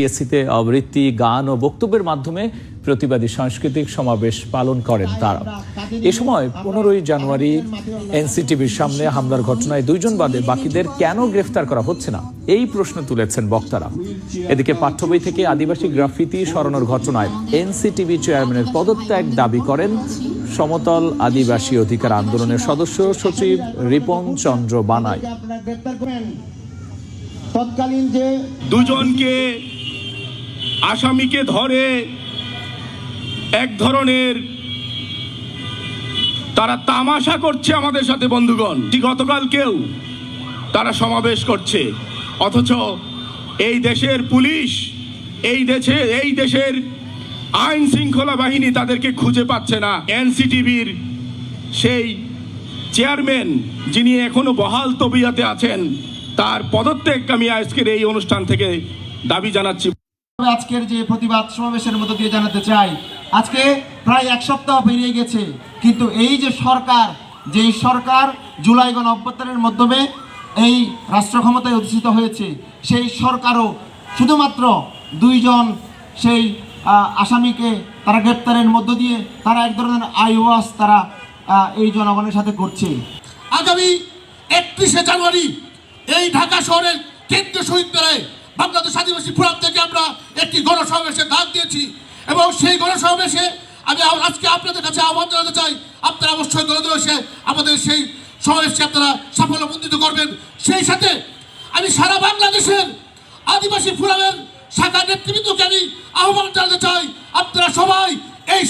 পিএসসিতে আবৃত্তি গান ও বক্তব্যের মাধ্যমে প্রতিবাদী সাংস্কৃতিক সমাবেশ পালন করেন তারা। এ সময় পনেরোই জানুয়ারি এনসিটিভির সামনে হামলার ঘটনায় দুইজন বাদে বাকিদের কেন গ্রেফতার করা হচ্ছে না? এই প্রশ্ন তুলেছেন বক্তারা। এদিকে পাঠ্য বই থেকে আদিবাসী গ্রাফিতি সরানোর ঘটনায় এনসিটিভি চেয়ারম্যানের পদত্যাগ দাবি করেন সমতল আদিবাসী অধিকার আন্দোলনের সদস্য সচিব রিপন চন্দ্র বানাই। তৎকালীন যে দুজনকে আসামিকে ধরে এক ধরনের তারা তামাশা করছে আমাদের সাথে, বন্ধুগণ। ঠিক গতকাল কেউ তারা সমাবেশ করছে? অথচ এই দেশের পুলিশ, এই দেশে, এই দেশের আইন শৃঙ্খলা বাহিনী তাদেরকে খুঁজে পাচ্ছে না। এনসিটিভির সেই চেয়ারম্যান, যিনি এখনও বহাল তবিয়াতে আছেন, তার পদত্যাগ আমি আজকের এই অনুষ্ঠান থেকে দাবি জানাচ্ছি। আজকের যে প্রতিবাদ সমাবেশের মধ্য দিয়ে জানাতে চাই, আজকে প্রায় এক সপ্তাহ পেরিয়ে গেছে, কিন্তু এই যে সরকার, যেই সরকার জুলাই গণ অভ্যুত্থানের মাধ্যমে এই রাষ্ট্র ক্ষমতায় অধিষ্ঠিত হয়েছে, সেই সরকারও শুধুমাত্র দুইজন সেই আসামিকে তারা গ্রেপ্তারের মধ্য দিয়ে তারা এক ধরনের আইওয়াস তারা এই জনগণের সাথে করছে। আগামী একত্রিশে জানুয়ারি এই ঢাকা শহরের কেন্দ্রীয় শহীদ মেলায় বাংলাদেশ আদিবাসী ফোরাম থেকে আমরা একটি গণসমাবেশের ডাক দিয়েছি। এবং সেই গণসমাবেশে আমি আজকে আপনাদের কাছে আহ্বান জানাতে চাই, আপনারা অবশ্যই এসে আমাদের সেই সমাবেশকে আপনারা সাফল্যমণ্ডিত করবেন। সেই সাথে আমি সারা বাংলাদেশের আদিবাসী ফোরামের শাখা নেতৃবৃন্দকে আমি আহ্বান জানাতে চাই, আপনারা সবাই এই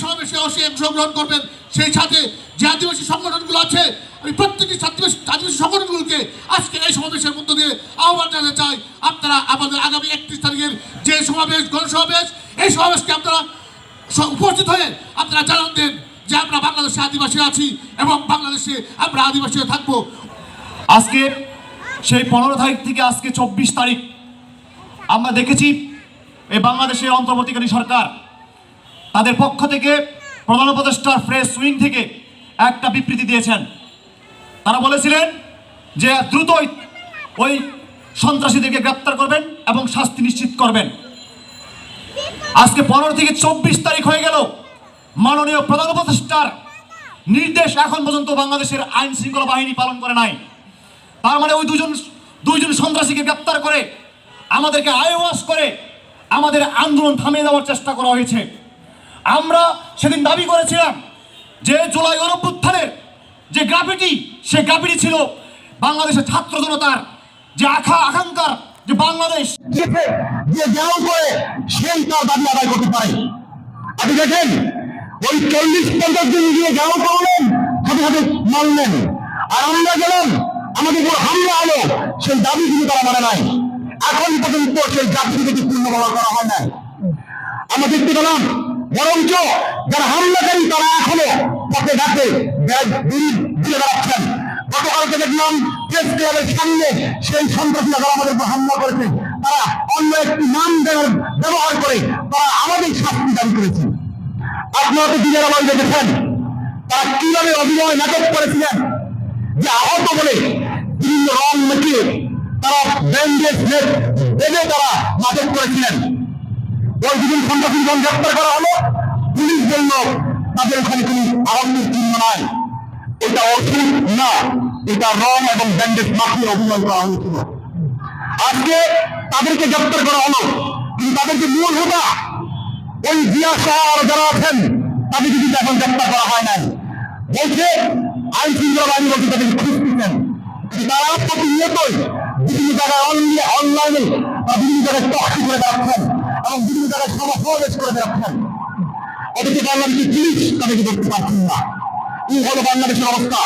অবশ্যই অংশগ্রহণ করবেন। সেই সাথে যে আদিবাসী সংগঠনগুলো আছে। আমি প্রত্যেকটি আদিবাসী আদিবাসী সংগঠনগুলোকে আজকে এই সমাবেশের মধ্য দিয়ে আহ্বান জানাতে চাই। আপনারা আমাদের আগামী একত্রিশ তারিখের যে সমাবেশ, গণসমাবেশ, এই সমাবেশকে আপনারা উপস্থিত হয়ে আপনারা জানান দেন যে আমরা বাংলাদেশে আদিবাসী আছি এবং বাংলাদেশে আমরা আদিবাসী থাকব। আজকে সেই পনেরো তারিখ থেকে আজকে চব্বিশ তারিখ আমরা দেখেছি, এই বাংলাদেশের অন্তর্বর্তীকারী সরকার তাদের পক্ষ থেকে প্রধান উপদেষ্টার ফ্রেশ উইং থেকে একটা বিবৃতি দিয়েছেন। তারা বলেছিলেন যে দ্রুতই ওই সন্ত্রাসীদেরকে গ্রেপ্তার করবেন এবং শাস্তি নিশ্চিত করবেন। আজকে পনেরো থেকে চব্বিশ তারিখ হয়ে গেল। মাননীয় প্রধান উপদেষ্টার নির্দেশ এখন পর্যন্ত বাংলাদেশের আইন শৃঙ্খলা বাহিনী পালন করে নাই। তার মানে ওই দুজন, দুইজন সন্ত্রাসীকে গ্রেপ্তার করে আমাদেরকে আয়োয়াস করে আমাদের আন্দোলন থামিয়ে দেওয়ার চেষ্টা করা হয়েছে। আমরা সেদিন দাবি করেছিলাম যে জুলাই গণপুত্থানের যে গ্রাফিটি, সে গ্রাফিটি ছিল বাংলাদেশের ছাত্র জনতার যে আখা, আকাঙ্ক্ষার যে বাংলাদেশ। যে দেওয়া করে সেই তার দাবি আদায় করতে পারে। আপনি দেখেন, ওই চল্লিশ, পঞ্চাশ দিন গিয়ে দেওয়া করলেন, সাথে সাথে মানলেন আর আমরা গেলাম, আমাদের উপর হামলা হলো, সেই দাবি কিন্তু তারা মানে নাই। এখন পর্যন্ত সেই জাতি থেকে পূর্ণ করা হয় নাই? আমরা দেখতে পেলাম বরঞ্চ যারা হামলাকারী তারা এখনও পথে ঘাটে দিয়ে বেড়াচ্ছেন। গতকালকে দেখলাম প্রেস ক্লাবের সামনে সেই সন্ত্রাসীরা যারা আমাদের উপর হামলা করেছে, তারা অন্য একটি নাম দেওয়ার ব্যবহার করে তারা আমাদের শাস্তি দাবি করেছে। আপনারা তো দিনের আবার দেখেছেন, তারা কীভাবে অভিনয় নাটক করেছিলেন, যে আহত বলে বিভিন্ন রং মেখে তারা ব্যান্ডেজ বেঁধে তারা নাটক করেছিলেন। ওই দুদিন সন্ত্রাসীগণ গ্রেপ্তার করা হলো। পুলিশ বলল, তাদের ওখানে কোনো আহ্বানের চিহ্ন নাই। এটা ওষুধ না, এটা রং এবং ব্যান্ডেজ মাখিয়ে অভিনয় করা হয়েছিল। আজকে তাদেরকে গ্রেপ্তার করা হলো। কিন্তু তাদেরকে মূল হোতা, ওই জিয়া সহ যারা আছেন, তাদেরকে কিন্তু এখন গ্রেপ্তার করা হয় নাই। বলছে, আইন শৃঙ্খলা বাহিনী বলছে তাদেরকে খুঁজতেছেন। তারা প্রতিনিয়তই বিভিন্ন জায়গায় অনলাইনে বা বিভিন্ন জায়গায় টক্সি করে বেড়াচ্ছেন। এবং বিভিন্ন জায়গায় সমাবেশ করে বেড়াচ্ছেন অথচ বাংলাদেশের পুলিশ তাদেরকে দেখতে পাচ্ছেন না এই হলো বাংলাদেশের অবস্থা।